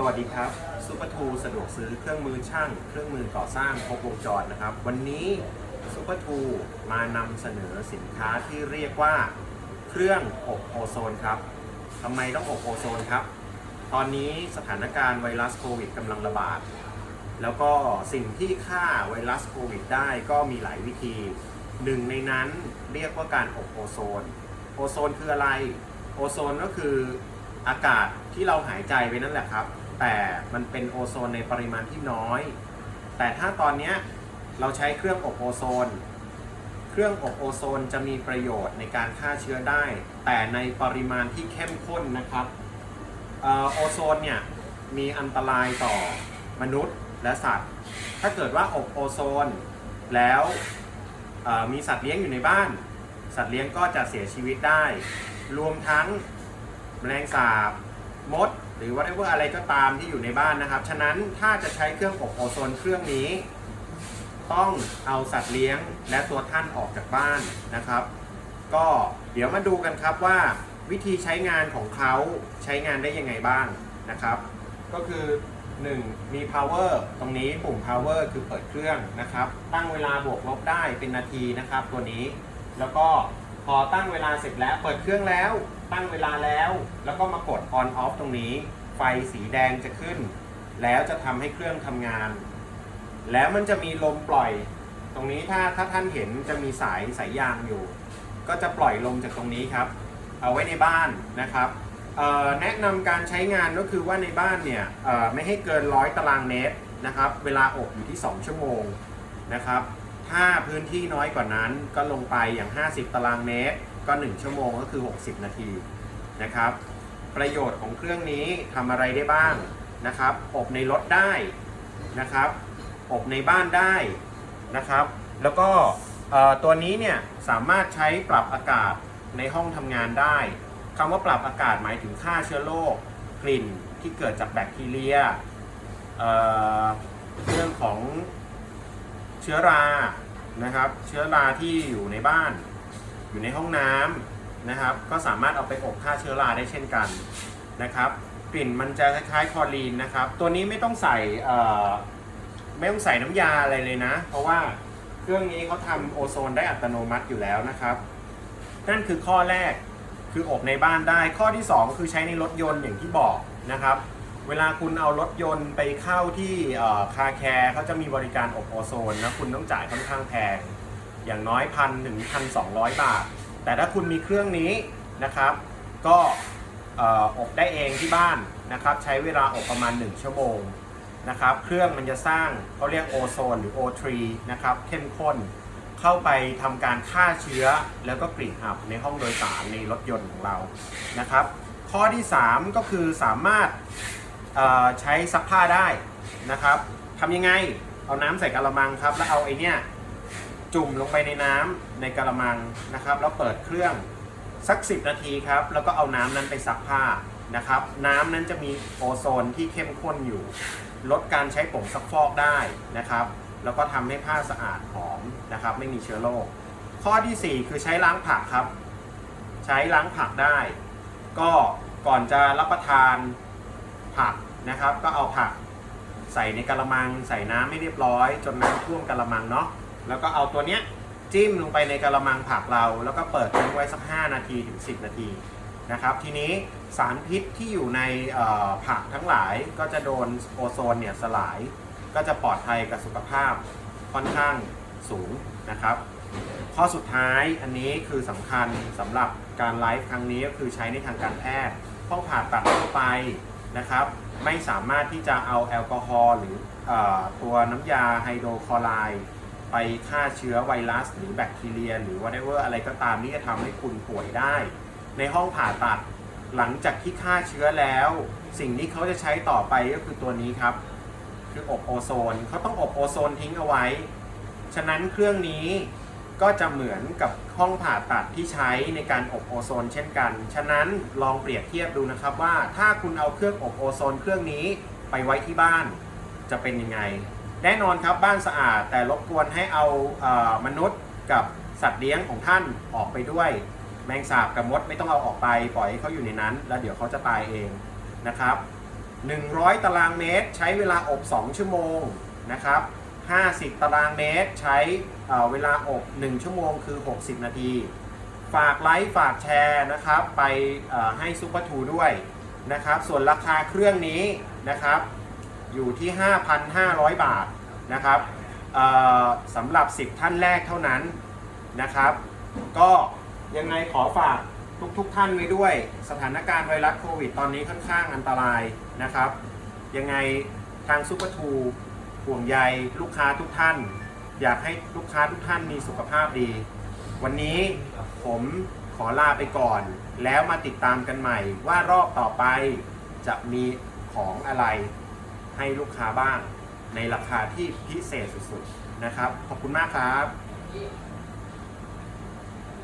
สวัสดีครับซูเปอร์ทูสะดวกซื้อเครื่องมือช่าง เครื่องมือก่อสร้างครบวงจรนะครับ วันนี้ซูเปอร์ทูมานำเสนอสินค้าที่เรียกว่าเครื่องอบโอโซนครับทำไมต้องอบโอโซนครับ ตอนนี้สถานการณ์ไวรัสโควิดกำลังระบาด แล้วก็สิ่งที่ฆ่าไวรัสโควิดได้ก็มีหลายวิธี หนึ่งในนั้นเรียกว่าการอบโอโซน โอโซนคืออะไร โอโซนก็คืออากาศที่เราหายใจไปนั่นแหละครับ แต่มันเป็นโอโซนในปริมาณที่น้อย แต่ถ้าตอนนี้เราใช้เครื่องอบโอโซน เครื่องอบโอโซนจะมีประโยชน์ในการฆ่าเชื้อได้ แต่ในปริมาณที่เข้มข้นนะครับออโอโซนเนี่ยมีอันตรายต่อมนุษย์และสัตว์ ถ้าเกิดว่าอบโอโซน แล้วมีสัตว์เลี้ยงอยู่ในบ้าน สัตว์เลี้ยงก็จะเสียชีวิตได้ รวมทั้งแมลงสาบมด หรือว่าว่าอะไรก็ตามที่อยู่ในบ้านนะครับ ฉะนั้นถ้าจะใช้เครื่องอบโอโซนเครื่องนี้ ต้องเอาสัตว์เลี้ยงและตัวท่านออกจากบ้านนะครับ ก็เดี๋ยวมาดูกันครับว่าวิธีใช้งานของเขาใช้งานได้ยังไงบ้างนะครับ ก็คือ 1. มี power ตรงนี้ปุ่ม power คือเปิดเครื่องนะครับ ตั้งเวลาบวกลบได้เป็นนาทีนะครับตัวนี้ แล้วก็ พอตั้งเวลาเสร็จแล้ว เปิดเครื่องแล้ว ตั้งเวลาแล้ว แล้วก็มากด on off ตรงนี้ ไฟสีแดงจะขึ้น แล้วจะทำให้เครื่องทำงาน แล้วมันจะมีลมปล่อย ตรงนี้ถ้าถ้าท่านเห็นจะมีสายสายยางอยู่ ก็จะปล่อยลมจากตรงนี้ครับ เอาไว้ในบ้านนะครับแนะนำการใช้งานก็คือว่าในบ้านเนี่ยไม่ให้เกินร้อยตารางเมตรนะครับ เวลาอบอยู่ที่ 2 ชั่วโมงนะครับ ถ้าพื้นที่น้อยกว่านั้นก็ลงไปอย่าง 50 ตารางเมตร ก็ 1 ชั่วโมงก็คือ 60 นาทีนะครับ ประโยชน์ของเครื่องนี้ทำอะไรได้บ้างนะครับ อบในรถได้นะครับ อบในบ้านได้นะครับ แล้วก็ตัวนี้เนี่ยสามารถใช้ปรับอากาศในห้องทำงานได้คำว่าปรับอากาศหมายถึงฆ่าเชื้อโรคกลิ่นที่เกิดจากแบคทีเรียเเรื่องของ ชื้อรานะครับ เชื้อราที่อยู่ในบ้าน อยู่ในห้องน้ำนะครับ ก็สามารถเอาไปอบฆ่าเชื้อราได้เช่นกันนะครับกลิ่นมันจะคล้ายๆคลอรีนนะครับ ตัวนี้ไม่ต้องใส่ไม่ต้องใส่น้ำยาอะไรเลยนะ เพราะว่าเครื่องนี้เขาทำโอโซนได้อัตโนมัติอยู่แล้วนะครับ นั่นคือข้อแรกคืออบในบ้านได้ข้อที่ 2 คือใช้ในรถยนต์อย่างที่บอกนะครับ เวลาคุณเอารถยนต์ไปเข้าที่คาแคร์เขาจะมีบริการอบโอโซนนะคุณต้องจ่ายค่อนข้างแพง อย่างน้อยพันถึงพันสองบาท แต่ถ้าคุณมีเครื่องนี้นะครับ ก็อบได้เองที่บ้านนะครับ ใช้เวลาอบประมาณ 1 ชั่วโมงนะครับ เครื่องมันจะสร้างเขาเรียกโอโซนหรือ O3 นะครับ เข้มข้นเข้าไปทำการฆ่าเชื้อแล้วก็กลิ่นอับในห้องโดยสารในรถยนต์ของเรานะครับ ข้อที่ 3 ก็คือสามารถ ใช้ซักผ้าได้นะครับทำยังไงเอาน้ำใส่กระมังครับ แล้วเอาไอเนี้ยจุ่มลงไปในน้ำในกระมังนะครับ แล้วเปิดเครื่องสัก 10 นาทีครับ แล้วก็เอาน้ำนั้นไปซักผ้านะครับ น้ำนั้นจะมีโอโซนที่เข้มข้นอยู่ ลดการใช้ผงซักฟอกได้นะครับ แล้วก็ทำให้ผ้าสะอาดหอมนะครับ ไม่มีเชื้อโรคข้อทีสี่4 คือใช้ล้างผักครับ ใช้ล้างผักได้ ก็ก่อนจะรับประทานผัก นะครับ ก็เอาผักใส่ในกระมัง ใส่น้ำให้เรียบร้อย จนน้ำท่วมกระมังเนาะแล้วก็เอาตัวเนี้ยจิ้มลงไปในกระมังผักเรา แล้วก็เปิดทิ้งไว้สัก 5 นาทีถึง 10 นาทีนะครับ ทีนี้สารพิษที่อยู่ในผักทั้งหลายก็จะโดนโอโซนเนี่ยสลาย ก็จะปลอดภัยกับสุขภาพค่อนข้างสูงนะครับ ข้อสุดท้ายอันนี้คือสำคัญสำหรับการไลฟ์ครั้งนี้ก็คือใช้ในทางการแพทย์ห้องผ่าตัดทั่วไป นะครับ ไม่สามารถที่จะเอาแอลกอฮอล์หรืออตัวน้ำยาไฮโดรคลอไรด์ไปฆ่าเชื้อไวรัส หรือแบคทีเรีย หรือ whatever อะไรก็ตามที่จะทำให้คุณป่วยได้ ในห้องผ่าตัดหลังจากที่ฆ่าเชื้อแล้ว สิ่งที่เขาจะใช้ต่อไปก็คือตัวนี้ครับ คืออบโอโซนเขาต้องอบโอโซนทิ้งเอาไว้ ฉะนั้นเครื่องนี้ ก็จะเหมือนกับห้องผ่าตัดที่ใช้ในการอบโอโซนเช่นกัน ฉะนั้นลองเปรียบเทียบดูนะครับว่าถ้าคุณเอาเครื่องอบโอโซนเครื่องนี้ไปไว้ที่บ้านจะเป็นยังไง แน่นอนครับบ้านสะอาดแต่รบกวนให้เอาเออมนุษย์กับสัตว์เลี้ยงของท่านออกไปด้วย แมงสาบกับมดไม่ต้องเอาออกไปปล่อยให้เขาอยู่ในนั้น แล้วเดี๋ยวเขาจะตายเองนะครับ 100 ตารางเมตรใช้เวลาอบ 2 ชั่วโมงนะครับ 50 ตารางเมตร ใช้เวลาอบ 1 ชั่วโมงคือ 60 นาที ฝากไลค์ฝากแชร์นะครับ ไปให้ซุปเปอร์ทูด้วยนะครับ ส่วนราคาเครื่องนี้นะครับ อยู่ที่ 5,500 บาทนะครับสำหรับ 10 ท่านแรกเท่านั้นนะครับ ก็ยังไงขอฝากทุกๆทท่านไว้ด้วยสถานการณ์ไวรัสโควิดตอนนี้ค่อนข้างอันตรายนะครับ ยังไงทางซูเปอร์ทู ห่วงใยลูกค้าทุกท่าน อยากให้ลูกค้าทุกท่านมีสุขภาพดี วันนี้ผมขอลาไปก่อน แล้วมาติดตามกันใหม่ ว่ารอบต่อไปจะมีของอะไรให้ลูกค้าบ้าง ในราคาที่พิเศษสุดๆนะครับ ขอบคุณมากครับ